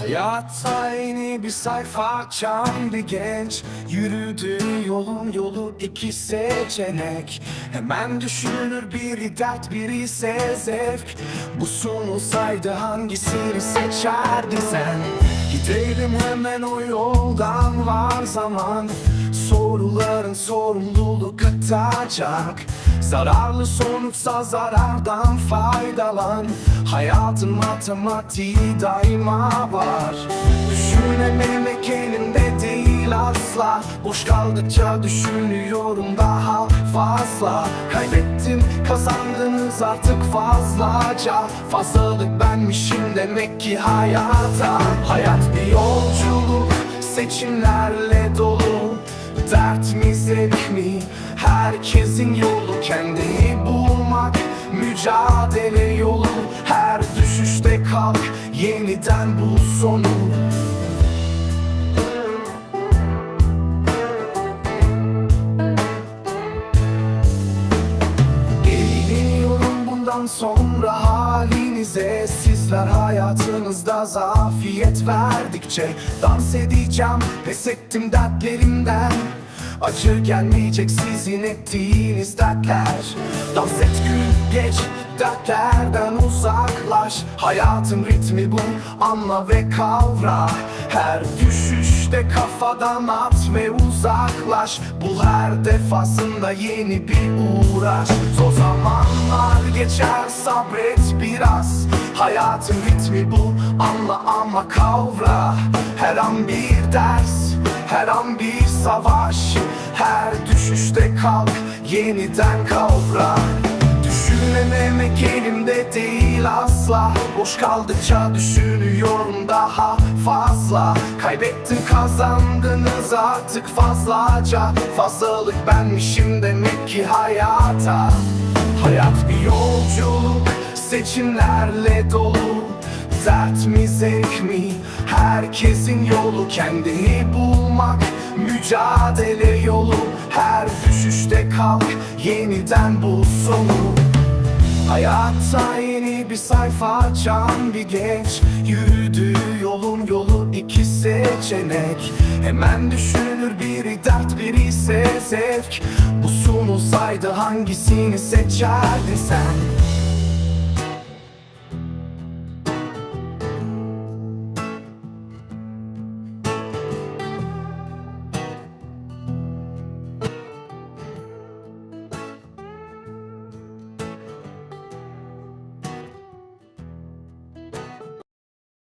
Hayatta yeni bir sayfa açan bir genç. Yürüdüğü yolun yolu iki seçenek. Hemen düşünür biri dert biri ise zevk. Bu sunulsaydı hangisini seçerdin sen? Gidelim hemen o yoldan var zaman Soruların sorumluluk atacak. Zararlı sonuçsa zarardan faydalan. Hayatın matematiği daima var. Düşünememek elinde değil asla. Boş kaldıkça düşünüyorum daha fazla. Kaybettim kazandınız artık fazlaca. Fazlalık benmişim demek ki hayata. Hayat bir yolculuk seçimlerle dolu Dert mi zevk mi? Herkesin yolu Kendini bulmak. Mücadele yolu Her düşüşte kalk. Yeniden bul sonu. Eğleniyorum bundan sonra halinize. Sizler hayatınızda zafiyet verdikçe Dans edeceğim. Pes ettim dertlerimden Acı gelmeyecek sizin ettiğiniz dertler. Dans et gül geç dertlerden uzaklaş. Hayatın ritmi bu anla ve kavra. Her düşüşte kafadan at ve uzaklaş. Bul her defasında yeni bir uğraş. Zor zamanlar geçer sabret biraz. Hayatın ritmi bu anla ama kavra. Her an bir ders her an bir savaş Her düşüşte kalk yeniden kavra. Düşünememek elimde değil asla. Boş kaldıkça düşünüyorum daha fazla. Kaybettim kazandınız artık fazlaca. Fazlalık benmişim demek ki hayata. Hayat bir yolculuk seçimlerle dolu Dert mi zevk mi? Herkesin yolu Kendini bulmak mücadele yolu. Her düşüşte kalk yeniden bul sonu. Hayatta yeni bir sayfa açan bir genç. Yürüdüğü yolun yolu iki seçenek. Hemen düşünür biri dert biri ise zevk. Bu sunulsaydı hangisini seçerdin sen?